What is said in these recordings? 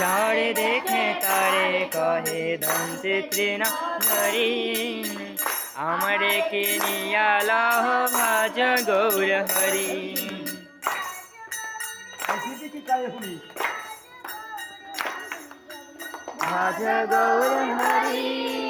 করে দেখে তারে কহে দন্তে তৃণ ধরি আমারে কে নিয়ালহ ভাজ গৌর হরি ভাজ গৌর হরি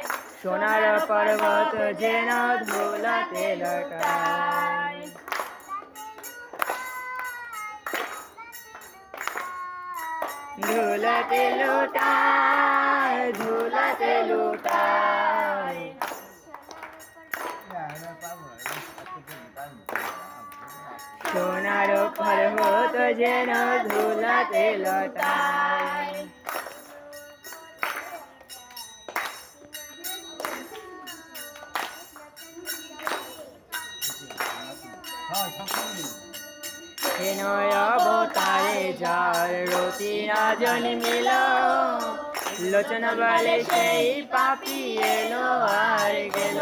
সোনার পর্বত যেন ধুলাতে লটায়। ধুলাতে লোটায় ধুলাতে লোটায়। সোনার পর্বত যেন ধুলাতে লটায়। হেনয় অবতারে যার রতি না জন্মিল লোচন বলে সেই পাপি এলো আর গেল।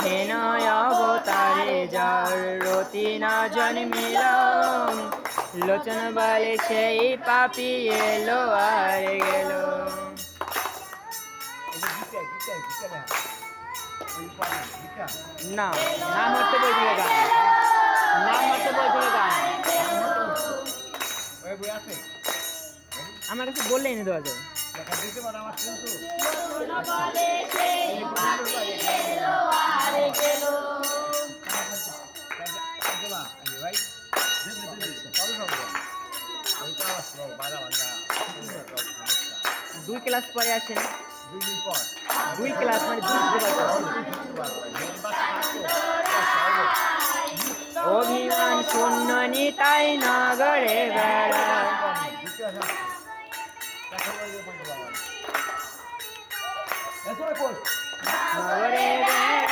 হেনয় অবতারে যার রতি না জন্মিল লোচন বলে সেই পাপি এলো আর গেল। না নাম হচ্ছে বইছিল গান। নাম হচ্ছে বইছিল গান। আমার কাছে বললে এনে দেওয়া যায়। দুই ক্লাস পরে আসেন। দুই ক্লাস মানে দুই অভিমান শূন্য নিতাই নগরে বেড়া নগরে বেড়া